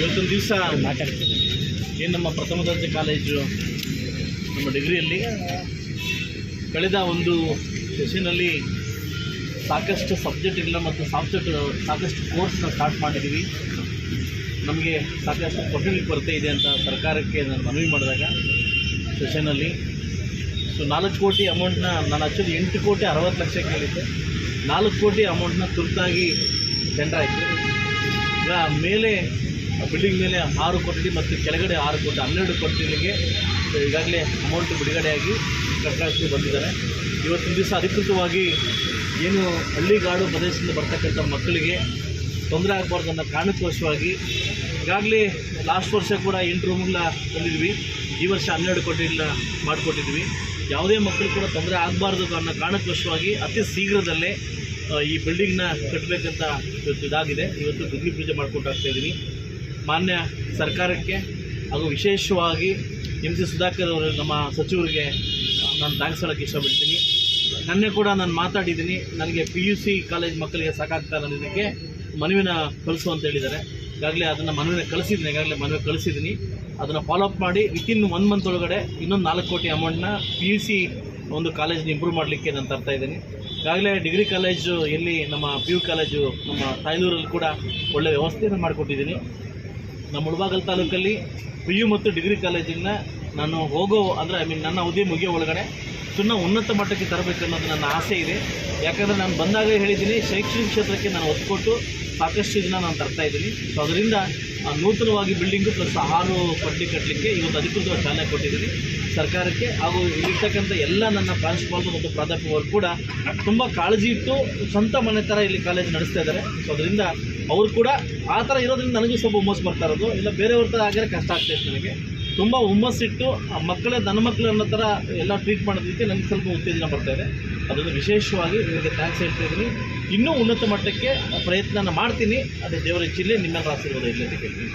ಇವತ್ತೊಂದು ದಿವಸ ಏನು ನಮ್ಮ ಪ್ರಥಮ ದರ್ಜೆ ಕಾಲೇಜು, ನಮ್ಮ ಡಿಗ್ರಿಯಲ್ಲಿ, ಕಳೆದ ಒಂದು ಸೆಷನಲ್ಲಿ ಸಾಕಷ್ಟು ಸಬ್ಜೆಕ್ಟ್ಗಳ ಮತ್ತು ಸಾಫ್ಟ್ವೇರ್, ಸಾಕಷ್ಟು ಕೋರ್ಸ್ನ ಸ್ಟಾರ್ಟ್ ಮಾಡಿದ್ದೀವಿ. ನಮಗೆ ಸಾಕಷ್ಟು ಕೊಠಡಿ ಕೊರತೆ ಇದೆ ಅಂತ ಸರ್ಕಾರಕ್ಕೆ ನಾನು ಮನವಿ ಮಾಡಿದಾಗ ಸೆಷನಲ್ಲಿ ಸೊ, ನಾಲ್ಕು ಕೋಟಿ ಅಮೌಂಟ್ನ, ನಾನು ಆ್ಯಕ್ಚುಲಿ ಎಂಟು ಕೋಟಿ ಅರವತ್ತು ಲಕ್ಷ ಕೇಳಿದ್ದೆ. ನಾಲ್ಕು ಕೋಟಿ ಅಮೌಂಟ್ನ ತುರ್ತಾಗಿ ಟೆಂಡರ್ ಆಯಿತು ಮೇಲೆ ಬಿಲ್ಡಿಂಗ್ ಮೇಲೆ ಆರು ಕೋಟಿ, ಮತ್ತು ಕೆಳಗಡೆ ಆರು ಕೋಟಿ, ಹನ್ನೆರಡು ಕೋಟಿಗಳಿಗೆ ಈಗಾಗಲೇ ಅಮೌಂಟ್ ಬಿಡುಗಡೆಯಾಗಿ ಕಟ್ಟಾಗಿ ಬಂದಿದ್ದಾರೆ. ಇವತ್ತಿನ ದಿವಸ ಅಧಿಕೃತವಾಗಿ ಏನು ಹಳ್ಳಿಗಾಡು ಪ್ರದೇಶದಿಂದ ಬರ್ತಕ್ಕಂಥ ಮಕ್ಕಳಿಗೆ ತೊಂದರೆ ಆಗಬಾರ್ದು ಅನ್ನೋ ಕಾರಣಕ್ಕೋಸ್ಕರವಾಗಿ ಈಗಾಗಲೇ ಲಾಸ್ಟ್ ವರ್ಷ ಕೂಡ ಎಂಟು ರೂಮ್ಗಳ ತಂದಿದ್ವಿ. ಈ ವರ್ಷ ಹನ್ನೆರಡು ಕೋಟಿಗಳ ಮಾಡಿಕೊಟ್ಟಿದ್ವಿ. ಯಾವುದೇ ಮಕ್ಕಳು ಕೂಡ ತೊಂದರೆ ಆಗಬಾರ್ದು ಅನ್ನೋ ಕಾರಣಕ್ಕೋಸ್ಕರವಾಗಿ ಅತಿ ಶೀಘ್ರದಲ್ಲೇ ಈ ಬಿಲ್ಡಿಂಗ್ನ ಕಟ್ಟಬೇಕಂತ ಇವತ್ತು ಇದಾಗಿದೆ. ಇವತ್ತು ಗುಗ್ಗಿ ಪೂಜೆ ಆಗ್ತಾ ಇದ್ದೀನಿ. ಮಾನ್ಯ ಸರ್ಕಾರಕ್ಕೆ ಹಾಗೂ ವಿಶೇಷವಾಗಿ ಎಂ ಸಿ ಸುಧಾಕರ್ ಅವರು ನಮ್ಮ ಸಚಿವರಿಗೆ ನಾನು ಥ್ಯಾಂಕ್ಸ್ ಹೇಳೋಕ್ಕೆ ಇಷ್ಟಪಡ್ತೀನಿ. ನನ್ನೆ ಕೂಡ ನಾನು ಮಾತಾಡಿದ್ದೀನಿ. ನನಗೆ ಪಿ ಯು ಸಿ ಕಾಲೇಜ್ ಮಕ್ಕಳಿಗೆ ಸಾಕಾಗ್ತಾ ಅನ್ನೋದಕ್ಕೆ ಮನವಿನ ಕಳಿಸು ಅಂತ ಹೇಳಿದ್ದಾರೆ. ಈಗಾಗಲೇ ಅದನ್ನು ಮನವಿನ ಕಳಿಸಿದ್ದೀನಿ. ಈಗಾಗಲೇ ಮನವಿ ಕಳಿಸಿದ್ದೀನಿ. ಅದನ್ನು ಫಾಲೋಅಪ್ ಮಾಡಿ ವಿತಿನ್ ಒನ್ ಮಂತ್ ಒಳಗಡೆ ಇನ್ನೊಂದು ನಾಲ್ಕು ಕೋಟಿ ಅಮೌಂಟ್ನ ಪಿ ಯು ಸಿ ಒಂದು ಕಾಲೇಜ್ನ ಇಂಪ್ರೂವ್ ಮಾಡಲಿಕ್ಕೆ ನಾನು ತರ್ತಾ ಇದ್ದೀನಿ. ಈಗಾಗಲೇ ಡಿಗ್ರಿ ಕಾಲೇಜು ಎಲ್ಲಿ ನಮ್ಮ ಪಿ ಯು ಕಾಲೇಜು ನಮ್ಮ ತಾಯ್ನೂರಲ್ಲಿ ಕೂಡ ಒಳ್ಳೆಯ ವ್ಯವಸ್ಥೆಯನ್ನು ಮಾಡಿಕೊಟ್ಟಿದ್ದೀನಿ. ನಮ್ಮ ಮುಳಬಾಗಲ್ ತಾಲೂಕಲ್ಲಿ ಪಿ ಯು ಮತ್ತು ಡಿಗ್ರಿ ಕಾಲೇಜಿನ ನಾನು ಹೋಗೋ ಅಂದರೆ ಐ ಮೀನ್ ನನ್ನ ಅವಧಿ ಮುಗಿಯೋ ಒಳಗಡೆ ಸುಮ್ಮನೆ ಉನ್ನತ ಮಟ್ಟಕ್ಕೆ ತರಬೇಕು ಅನ್ನೋದು ನನ್ನ ಆಸೆ ಇದೆ. ಯಾಕಂದರೆ ನಾನು ಬಂದಾಗ ಹೇಳಿದ್ದೀನಿ, ಶೈಕ್ಷಣಿಕ ಕ್ಷೇತ್ರಕ್ಕೆ ನಾನು ಒತ್ತು ಕೊಟ್ಟು ಸಾಕಷ್ಟು ಇದನ್ನ ನಾನು ತರ್ತಾ ಇದ್ದೀನಿ. ಸೊ ಅದರಿಂದ ನೂತನವಾಗಿ ಬಿಲ್ಡಿಂಗು ಪ್ಲಸ್ ಆರು ಪಟ್ಟಿ ಕಟ್ಟಲಿಕ್ಕೆ ಇವತ್ತು ಅಧಿಕೃತವಾಗಿ ಚಾಲನೆ ಕೊಟ್ಟಿದ್ದೀನಿ. ಸರ್ಕಾರಕ್ಕೆ ಹಾಗೂ ಇಲ್ಲಿರ್ತಕ್ಕಂಥ ಎಲ್ಲ ನನ್ನ ಪ್ರಾಂಶುಪಾಲರು ಮತ್ತು ಪ್ರಾಧ್ಯಾಪಕರು ಕೂಡ ತುಂಬ ಕಾಳಜಿ ಇಟ್ಟು ಸ್ವಂತ ಮನೆ ಥರ ಇಲ್ಲಿ ಕಾಲೇಜ್ ನಡೆಸ್ತಾ ಇದ್ದಾರೆ. ಸೊ ಅದರಿಂದ ಅವರು ಕೂಡ ಆ ಥರ ಇರೋದ್ರಿಂದ ನನಗೂ ಸ್ವಲ್ಪ ಹುಮ್ಮಸ್ ಬರ್ತಾ ಇರೋದು. ಇಲ್ಲ, ಬೇರೆಯವ್ರ ಥರ ಆಗಿದ್ರೆ ಕಷ್ಟ ಆಗ್ತಾ ಇತ್ತು ನನಗೆ. ತುಂಬ ಹುಮ್ಮಸ್ಸಿಟ್ಟು ಆ ಮಕ್ಕಳೇ ನನ್ನ ಮಕ್ಕಳು ಅನ್ನೋ ಥರ ಎಲ್ಲ ಟ್ರೀಟ್ ಮಾಡೋದಕ್ಕೆ ನನಗೆ ಸ್ವಲ್ಪ ಉತ್ತೇಜನ ಬರ್ತಾ ಇದೆ. ಅದನ್ನು ವಿಶೇಷವಾಗಿ ನಿಮಗೆ ಥ್ಯಾಂಕ್ಸ್ ಹೇಳ್ತಾ ಇನ್ನೂ ಉನ್ನತ ಮಟ್ಟಕ್ಕೆ ಪ್ರಯತ್ನ ಮಾಡ್ತೀನಿ. ಅದೇ ದೇವರ ಜಿಲ್ಲೆ ನಿಮ್ಮೆಲ್ಲರ ಆಶೀರ್ವಾದ ಅಂತ ಕೇಳ್ತೀನಿ.